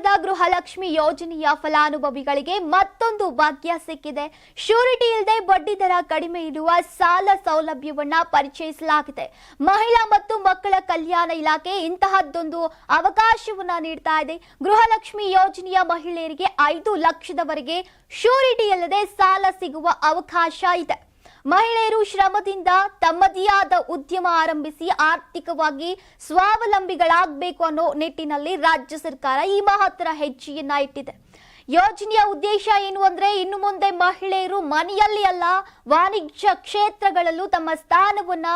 ಸರ್ಕಾರದ ಗೃಹಲಕ್ಷ್ಮಿ ಯೋಜನೆಯ ಫಲಾನುಭವಿಗಳಿಗೆ ಮತ್ತೊಂದು ಭಾಗ್ಯ ಸಿಕ್ಕಿದೆ. ಶ್ಯೂರಿಟಿ ಇಲ್ಲದೆ ಬಡ್ಡಿ ದರ ಕಡಿಮೆ ಇರುವ ಸಾಲ ಸೌಲಭ್ಯವನ್ನ ಪರಿಚಯಿಸಲಾಗಿದೆ. ಮಹಿಳಾ ಮತ್ತು ಮಕ್ಕಳ ಕಲ್ಯಾಣ ಇಲಾಖೆ ಇಂತಹದ್ದೊಂದು ಅವಕಾಶವನ್ನ ನೀಡ್ತಾ ಇದೆ. ಗೃಹಲಕ್ಷ್ಮಿ ಯೋಜನೆಯ ಮಹಿಳೆಯರಿಗೆ ಐದು ಲಕ್ಷದವರೆಗೆ ಶ್ಯೂರಿಟಿ ಇಲ್ಲದೆ ಸಾಲ ಸಿಗುವ ಅವಕಾಶ ಇದೆ. ಮಹಿಳೆಯರು ಶ್ರಮದಿಂದ ತಮ್ಮದೇ ಆದ ಉದ್ಯಮ ಆರಂಭಿಸಿ ಆರ್ಥಿಕವಾಗಿ ಸ್ವಾವಲಂಬಿಗಳಾಗಬೇಕು ಅನ್ನೋ ನಿಟ್ಟಿನಲ್ಲಿ ರಾಜ್ಯ ಸರ್ಕಾರ ಈ ಮಹತ್ತರ ಹೆಜ್ಜೆಯನ್ನ ಇಟ್ಟಿದೆ. ಯೋಜನೆಯ ಉದ್ದೇಶ ಏನು ಅಂದ್ರೆ ಇನ್ನು ಮುಂದೆ ಮಹಿಳೆಯರು ಮನೆಯಲ್ಲಿ ಅಲ್ಲ, ವಾಣಿಜ್ಯ ಕ್ಷೇತ್ರಗಳಲ್ಲೂ ತಮ್ಮ ಸ್ಥಾನವನ್ನ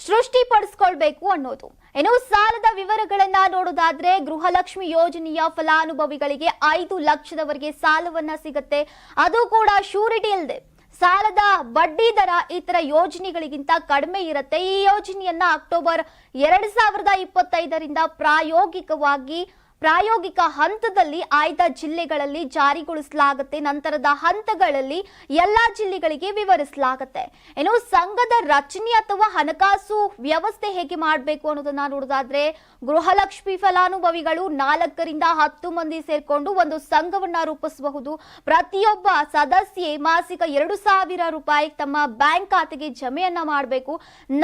ಸೃಷ್ಟಿಪಡಿಸ್ಕೊಳ್ಬೇಕು ಅನ್ನೋದು. ಏನು ಸಾಲದ ವಿವರಗಳನ್ನ ನೋಡೋದಾದ್ರೆ ಗೃಹಲಕ್ಷ್ಮಿ ಯೋಜನೆಯ ಫಲಾನುಭವಿಗಳಿಗೆ ಐದು ಲಕ್ಷದವರೆಗೆ ಸಾಲವನ್ನ ಸಿಗುತ್ತೆ. ಅದು ಕೂಡ ಶೂರಿಟಿ ಇಲ್ಲದೆ ಸಾಲದ ಬಡ್ಡಿ ದರ ಇತರ ಯೋಜನೆಗಳಿಗಿಂತ ಕಡಿಮೆ ಇರುತ್ತೆ. ಈ ಯೋಜನೆಯನ್ನ ಅಕ್ಟೋಬರ್ ಎರಡ್ ಸಾವಿರದ ಇಪ್ಪತ್ತೈದರಿಂದ ಪ್ರಾಯೋಗಿಕವಾಗಿ ಪ್ರಾಯೋಗಿಕ ಹಂತದಲ್ಲಿ ಆಯ್ದ ಜಿಲ್ಲೆಗಳಲ್ಲಿ ಜಾರಿಗೊಳಿಸಲಾಗುತ್ತೆ, ನಂತರದ ಹಂತಗಳಲ್ಲಿ ಎಲ್ಲಾ ಜಿಲ್ಲೆಗಳಿಗೆ ವಿವರಿಸಲಾಗುತ್ತೆ. ಏನು ಸಂಘದ ರಚನೆ ಅಥವಾ ಹಣಕಾಸು ವ್ಯವಸ್ಥೆ ಹೇಗೆ ಮಾಡಬೇಕು ಅನ್ನೋದನ್ನ ನೋಡೋದಾದ್ರೆ, ಗೃಹಲಕ್ಷ್ಮಿ ಫಲಾನುಭವಿಗಳು ನಾಲ್ಕರಿಂದ ಹತ್ತು ಮಂದಿ ಸೇರ್ಕೊಂಡು ಒಂದು ಸಂಘವನ್ನ ರೂಪಿಸಬಹುದು. ಪ್ರತಿಯೊಬ್ಬ ಸದಸ್ಯೆ ಮಾಸಿಕ ಎರಡು ಸಾವಿರ ರೂಪಾಯಿ ತಮ್ಮ ಬ್ಯಾಂಕ್ ಖಾತೆಗೆ ಜಮೆಯನ್ನ ಮಾಡಬೇಕು.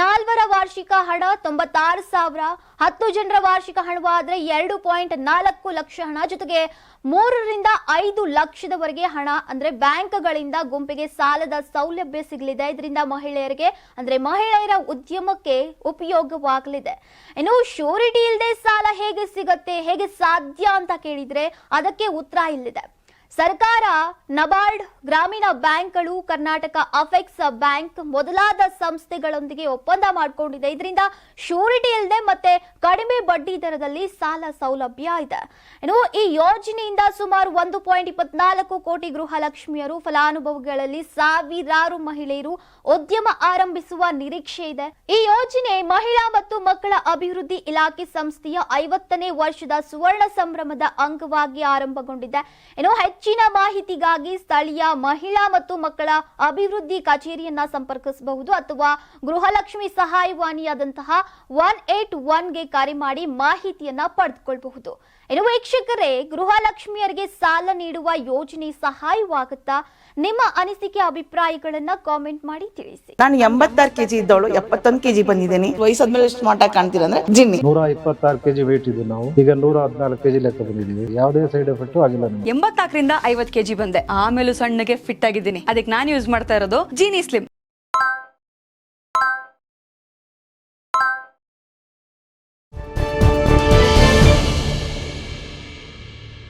ನಾಲ್ವರ ವಾರ್ಷಿಕ ಹಣ ತೊಂಬತ್ತಾರು ಸಾವಿರ. ಹತ್ತು ಜನರ ವಾರ್ಷಿಕ ಹಣವಾದರೆ ಎರಡು ಪಾಯಿಂಟ್ ನಾಲ್ಕು ಲಕ್ಷ ಹಣ. ಜೊತೆಗೆ ಮೂರರಿಂದ ಐದು ಲಕ್ಷದವರೆಗೆ ಹಣ ಅಂದ್ರೆ ಬ್ಯಾಂಕ್ಗಳಿಂದ ಗುಂಪಿಗೆ ಸಾಲದ ಸೌಲಭ್ಯ ಸಿಗಲಿದೆ. ಇದರಿಂದ ಮಹಿಳೆಯರಿಗೆ ಅಂದ್ರೆ ಮಹಿಳೆಯರ ಉದ್ಯಮಕ್ಕೆ ಉಪಯೋಗವಾಗಲಿದೆ. ಇನ್ನು ಶ್ಯೂರಿಟಿ ಇಲ್ಲದೆ ಸಾಲ ಹೇಗೆ ಸಿಗತ್ತೆ, ಹೇಗೆ ಸಾಧ್ಯ ಅಂತ ಕೇಳಿದ್ರೆ ಅದಕ್ಕೆ ಉತ್ತರ ಇಲ್ಲಿದೆ. ಸರ್ಕಾರ, ನಬಾರ್ಡ್ ಗ್ರಾಮೀಣ ಬ್ಯಾಂಕ್ಗಳು, ಕರ್ನಾಟಕ ಅಫೆಕ್ಸ್ ಬ್ಯಾಂಕ್ ಮೊದಲಾದ ಸಂಸ್ಥೆಗಳೊಂದಿಗೆ ಒಪ್ಪಂದ ಮಾಡಿಕೊಂಡಿದೆ. ಇದರಿಂದ ಶೂರಿಟಿ ಇಲ್ಲದೆ ಮತ್ತೆ ಕಡಿಮೆ ಬಡ್ಡಿ ದರದಲ್ಲಿ ಸಾಲ ಸೌಲಭ್ಯ ಇದೆ. ಇನ್ನು ಈ ಯೋಜನೆಯಿಂದ ಸುಮಾರು ಒಂದು ಪಾಯಿಂಟ್ ಇಪ್ಪತ್ನಾಲ್ಕು ಕೋಟಿ ಗೃಹಲಕ್ಷ್ಮಿಯರು ಫಲಾನುಭವಿಗಳಲ್ಲಿ ಸಾವಿರಾರು ಮಹಿಳೆಯರು ಉದ್ಯಮ ಆರಂಭಿಸುವ ನಿರೀಕ್ಷೆ ಇದೆ. ಈ ಯೋಜನೆ ಮಹಿಳಾ ಮತ್ತು ಮಕ್ಕಳ ಅಭಿವೃದ್ಧಿ ಇಲಾಖೆ ಸಂಸ್ಥೆಯ ಐವತ್ತನೇ ವರ್ಷದ ಸುವರ್ಣ ಸಂಭ್ರಮದ ಅಂಗವಾಗಿ ಆರಂಭಗೊಂಡಿದೆ. ಇನ್ನು ಹೆಚ್ಚಿನ ಮಾಹಿತಿಗಾಗಿ ಸ್ಥಳೀಯ ಮಹಿಳಾ ಮತ್ತು ಮಕ್ಕಳ ಅಭಿವೃದ್ಧಿ ಕಚೇರಿಯನ್ನ ಸಂಪರ್ಕಿಸಬಹುದು ಅಥವಾ ಗೃಹಲಕ್ಷ್ಮಿ ಸಹಾಯವಾಣಿಯಾದಂತಹ ಒನ್ ಏಟ್ ಒನ್ಗೆ ಕರೆ ಮಾಡಿ ಮಾಹಿತಿಯನ್ನ ಪಡೆದುಕೊಳ್ಳಬಹುದು ಇನ್ನು ವೀಕ್ಷಕರೇ ಗೃಹಲಕ್ಷ್ಮಿಯರಿಗೆ ಸಾಲ ನೀಡುವ ಯೋಜನೆ ಸಹಾಯವಾಗುತ್ತಾ? ನಿಮ್ಮ ಅನಿಸಿಕೆ ಅಭಿಪ್ರಾಯಗಳನ್ನ ಕಾಮೆಂಟ್ ಮಾಡಿ ತಿಳಿಸಿ. ನಾನು ಎಂಬತ್ತಾರು ಕೆಜಿ ಇದ್ದವಳು ಎಪ್ಪತ್ತೊಂದು ಕೆಜಿ ಬಂದಿದ್ದೀನಿ. ವಯಸ್ಸಾದ್ಮೇಲೆ ಎಷ್ಟು ಮಾಟ ಕಾಣ್ತೀರಾ ಅಂದ್ರೆ ಜಿನ್ನಿ. ನೂರ ಇಪ್ಪತ್ತಾರು ಕೆಜಿ ವೇಟ್ ಇದ್ದು ನಾವು. ಈಗ ನೂರ ಹದಿನಾಲ್ಕು ಕೆಜಿ ಲೆಕ್ಕ ಬಂದಿದ್ದೀವಿ. ಯಾವುದೇ ಸೈಡ್ ಎಫೆಕ್ಟ್ ಆಗಿಲ್ಲ ಎಂಬತ್ತಾಕರಿಂದ ಎಂಬತ್ನಾಲ್ಕರಿಂದ ಐವತ್ ಕೆಜಿ ಬಂದೆ. ಆಮೇಲೂ ಸಣ್ಣಗೆ ಫಿಟ್ ಆಗಿದ್ದೀನಿ. ಅದಕ್ಕೆ ನಾನು ಯೂಸ್ ಮಾಡ್ತಾ ಇರೋದು ಜೀನಿ ಸ್ಲಿಮ್